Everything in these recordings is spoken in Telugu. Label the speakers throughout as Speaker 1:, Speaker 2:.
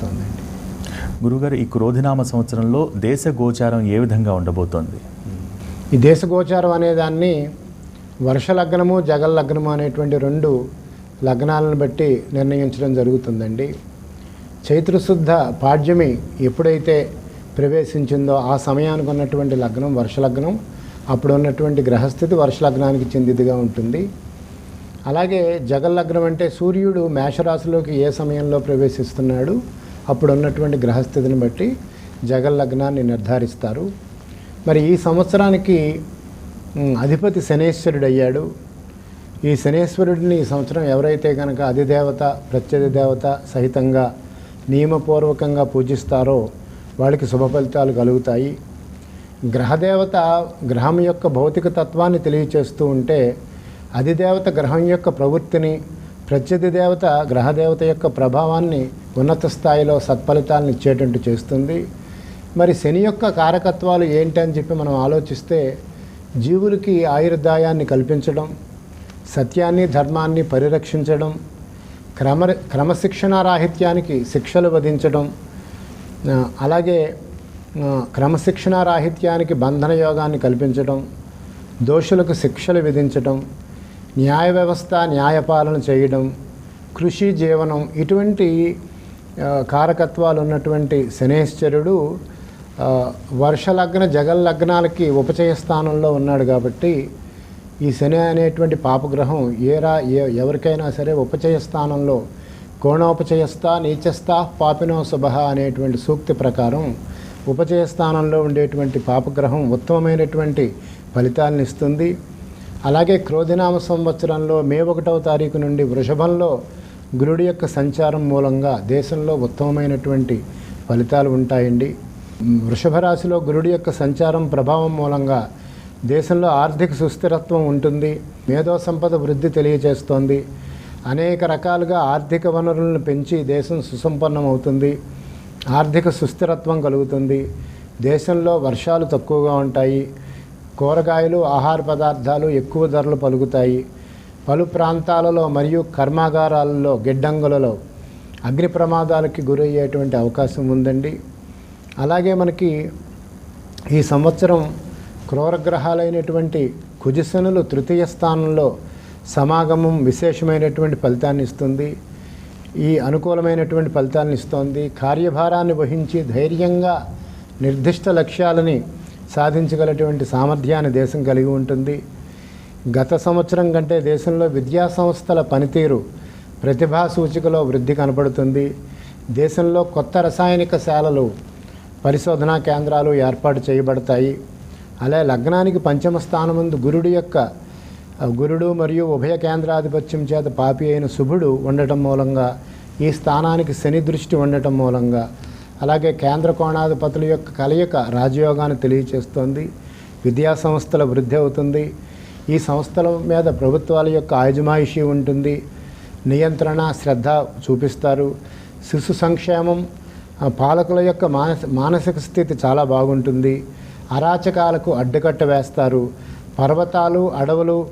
Speaker 1: తెలియచేస్తోందండి
Speaker 2: గురుగారు ఈ క్రోధినామ సంవత్సరంలో దేశ గోచారం ఏ విధంగా ఉండబోతోంది?
Speaker 1: ఈ దేశ గోచారం అనే దాన్ని వర్ష లగ్నము జగల్ లగ్నము అనేటువంటి రెండు లగ్నాలను బట్టి నిర్ణయించడం జరుగుతుందండి. చైత్రశుద్ధ పాడ్యమి ఎప్పుడైతే ప్రవేశించిందో ఆ సమయానికి ఉన్నటువంటి లగ్నం వర్ష లగ్నం అప్పుడు ఉన్నటువంటి గ్రహస్థితి వర్ష లగ్నానికి చెందిదిగా ఉంటుంది. అలాగే జగల్ లగ్నం అంటే సూర్యుడు మేషరాశిలోకి ఏ సమయంలో ప్రవేశిస్తున్నాడు? అప్పుడు ఉన్నటువంటి గ్రహస్థితిని బట్టి జగన్ లగ్నాన్ని నిర్ధారిస్తారు. మరి ఈ సంవత్సరానికి అధిపతి శనేశ్వరుడు అయ్యాడు ఈ శనేశ్వరుడిని ఈ సంవత్సరం ఎవరైతే కనుక అధిదేవత ప్రత్యధి దేవత సహితంగా నియమపూర్వకంగా పూజిస్తారో వాళ్ళకి శుభ ఫలితాలు కలుగుతాయి. గ్రహదేవత గ్రహం యొక్క భౌతిక తత్వాన్ని తెలియచేస్తూ ఉంటే అధిదేవత గ్రహం యొక్క ప్రవృత్తిని ప్రత్యర్థి దేవత గ్రహదేవత యొక్క ప్రభావాన్ని ఉన్నత స్థాయిలో సత్ఫలితాలను ఇచ్చేటట్టు చేస్తుంది. మరి శని యొక్క కారకత్వాలు ఏంటి అని చెప్పి మనం ఆలోచిస్తే జీవులకి ఆయుర్దాయాన్ని కల్పించడం సత్యాన్ని ధర్మాన్ని పరిరక్షించడం క్రమ క్రమశిక్షణ రాహిత్యానికి శిక్షలు విధించడం అలాగే క్రమశిక్షణ రాహిత్యానికి బంధన యోగాన్ని కల్పించడం దోషులకు శిక్షలు విధించడం న్యాయ వ్యవస్థ న్యాయపాలన చేయడం కృషి జీవనం ఇటువంటి కారకత్వాలు ఉన్నటువంటి శనేశ్వరుడు వర్షలగ్న జగల్ లగ్నాలకి ఉపచయ స్థానంలో ఉన్నాడు కాబట్టి ఈ శని అనేటువంటి పాపగ్రహం ఏరా ఏ ఎవరికైనా సరే ఉపచయ స్థానంలో కోణోపచయస్థ నీచస్థ పాపినో శుభ అనేటువంటి సూక్తి ప్రకారం ఉపచయ స్థానంలో ఉండేటువంటి పాపగ్రహం ఉత్తమమైనటువంటి ఫలితాలను ఇస్తుంది. అలాగే క్రోధినామ సంవత్సరంలో మే ఒకటవ తారీఖు నుండి వృషభంలో గురుడి యొక్క సంచారం మూలంగా దేశంలో ఉత్తమమైనటువంటి ఫలితాలు ఉంటాయండి. వృషభ రాశిలో గురుడి యొక్క సంచారం ప్రభావం మూలంగా దేశంలో ఆర్థిక సుస్థిరత్వం ఉంటుంది మేధో సంపద వృద్ధి తెలియజేస్తోంది అనేక రకాలుగా ఆర్థిక వనరులను పెంచి దేశం సుసంపన్నమవుతుంది ఆర్థిక సుస్థిరత్వం కలుగుతుంది. దేశంలో వర్షాలు తక్కువగా ఉంటాయి కూరగాయలు ఆహార పదార్థాలు ఎక్కువ ధరలు పలుకుతాయి. పలు ప్రాంతాలలో మరియు కర్మాగారాలలో గిడ్డంగులలో అగ్ని ప్రమాదాలకి గురయ్యేటువంటి అవకాశం ఉందండి. అలాగే మనకి ఈ సంవత్సరం క్రూరగ్రహాలైనటువంటి కుజశనులు తృతీయ స్థానంలో సమాగమం విశేషమైనటువంటి ఫలితాన్ని ఇస్తుంది. ఈ అనుకూలమైనటువంటి ఫలితాలను ఇస్తోంది. కార్యభారాన్ని వహించి ధైర్యంగా నిర్దిష్ట లక్ష్యాలని సాధించగలటువంటి సామర్థ్యాన్ని దేశం కలిగి ఉంటుంది. గత సంవత్సరం కంటే దేశంలో విద్యా సంస్థల పనితీరు ప్రతిభా సూచికలో వృద్ధి కనపడుతుంది దేశంలో కొత్త రసాయనిక శాలలు పరిశోధనా కేంద్రాలు ఏర్పాటు చేయబడతాయి. అలాగే లగ్నానికి పంచమ స్థానముందు గురుడు యొక్క గురుడు మరియు ఉభయ కేంద్రాధిపత్యం చేత పాపి అయిన శుభుడు ఉండటం మూలంగా ఈ స్థానానికి శని దృష్టి ఉండటం మూలంగా అలాగే కేంద్ర కోణాధిపతుల యొక్క కలయిక రాజయోగాన్ని తెలియచేస్తోంది. విద్యా సంస్థల వృద్ధి అవుతుంది. ఈ సంస్థల మీద ప్రభుత్వాల యొక్క ఆయుజమాయిషి ఉంటుంది. నియంత్రణ శ్రద్ధ చూపిస్తారు. శిశు సంక్షేమం పాలకుల యొక్క మానసిక స్థితి చాలా బాగుంటుంది. అరాచకాలకు అడ్డుకట్ట వేస్తారు. పర్వతాలు అడవులు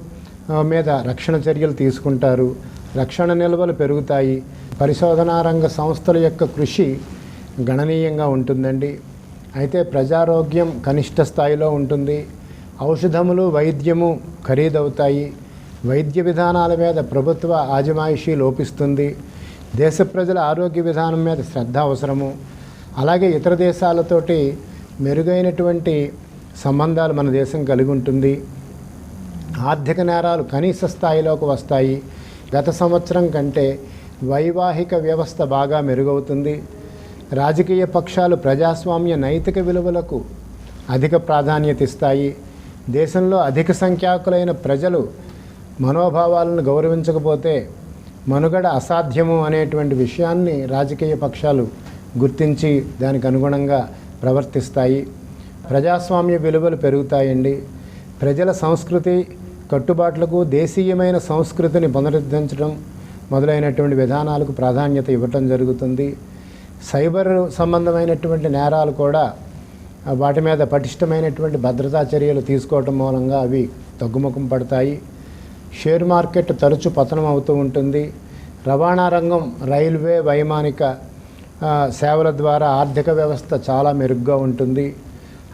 Speaker 1: మీద రక్షణ చర్యలు తీసుకుంటారు. రక్షణ నిల్వలు పెరుగుతాయి. పరిశోధనా రంగ సంస్థల యొక్క కృషి గణనీయంగా ఉంటుందండి. అయితే ప్రజారోగ్యం కనిష్ట స్థాయిలో ఉంటుంది. ఔషధములు వైద్యము ఖరీదవుతాయి. వైద్య విధానాల మీద ప్రభుత్వ ఆజమాయిషీ లోపిస్తుంది. దేశ ప్రజల ఆరోగ్య విధానం మీద శ్రద్ధ అవసరము. అలాగే ఇతర దేశాలతోటి మెరుగైనటువంటి సంబంధాలు మన దేశం కలిగి ఉంటుంది. ఆర్థిక నేరాలు కనీస స్థాయిలోకి వస్తాయి. గత సంవత్సరం కంటే వైవాహిక వ్యవస్థ బాగా మెరుగవుతుంది. రాజకీయ పక్షాలు ప్రజాస్వామ్య నైతిక విలువలకు అధిక ప్రాధాన్యత ఇస్తాయి. దేశంలో అధిక సంఖ్యాకులైన ప్రజలు మనోభావాలను గౌరవించకపోతే మనుగడ అసాధ్యము అనేటువంటి విషయాన్ని రాజకీయ పక్షాలు గుర్తించి దానికి అనుగుణంగా ప్రవర్తిస్తాయి. ప్రజాస్వామ్య విలువలు పెరుగుతాయండి. ప్రజల సంస్కృతి కట్టుబాట్లకు దేశీయమైన సంస్కృతిని పునరుద్ధరించడం మొదలైనటువంటి విధానాలకు ప్రాధాన్యత ఇవ్వటం జరుగుతుంది. సైబర్ సంబంధమైనటువంటి నేరాలు కూడా వాటి మీద పటిష్టమైనటువంటి భద్రతా చర్యలు తీసుకోవటం మూలంగా అవి తగ్గుముఖం పడతాయి. షేర్ మార్కెట్ తరచు పతనం అవుతూ ఉంటుంది. రవాణా రంగం రైల్వే వైమానిక సేవల ద్వారా ఆర్థిక వ్యవస్థ చాలా మెరుగ్గా ఉంటుంది.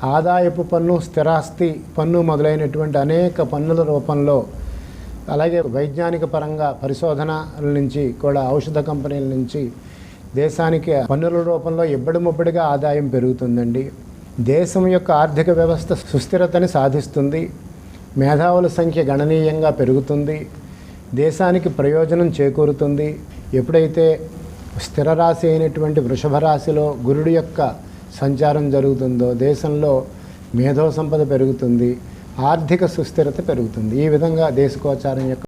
Speaker 1: ఆదాయపు పన్ను స్థిరాస్తి పన్ను మొదలైనటువంటి అనేక పన్నుల రూపంలో అలాగే వైజ్ఞానిక పరంగా పరిశోధనల నుంచి కూడా ఔషధ కంపెనీల నుంచి దేశానికి పన్నుల రూపంలో ఇబ్బడి ముబ్బడిగా ఆదాయం పెరుగుతుందండి. దేశం యొక్క ఆర్థిక వ్యవస్థ సుస్థిరతని సాధిస్తుంది. మేధావుల సంఖ్య గణనీయంగా పెరుగుతుంది. దేశానికి ప్రయోజనం చేకూరుతుంది. ఎప్పుడైతే స్థిర రాశి అయినటువంటి వృషభ రాశిలో గురుడు యొక్క సంచారం జరుగుతుందో దేశంలో మేధో సంపద పెరుగుతుంది. ఆర్థిక సుస్థిరత పెరుగుతుంది. ఈ విధంగా దేశకోచారం యొక్క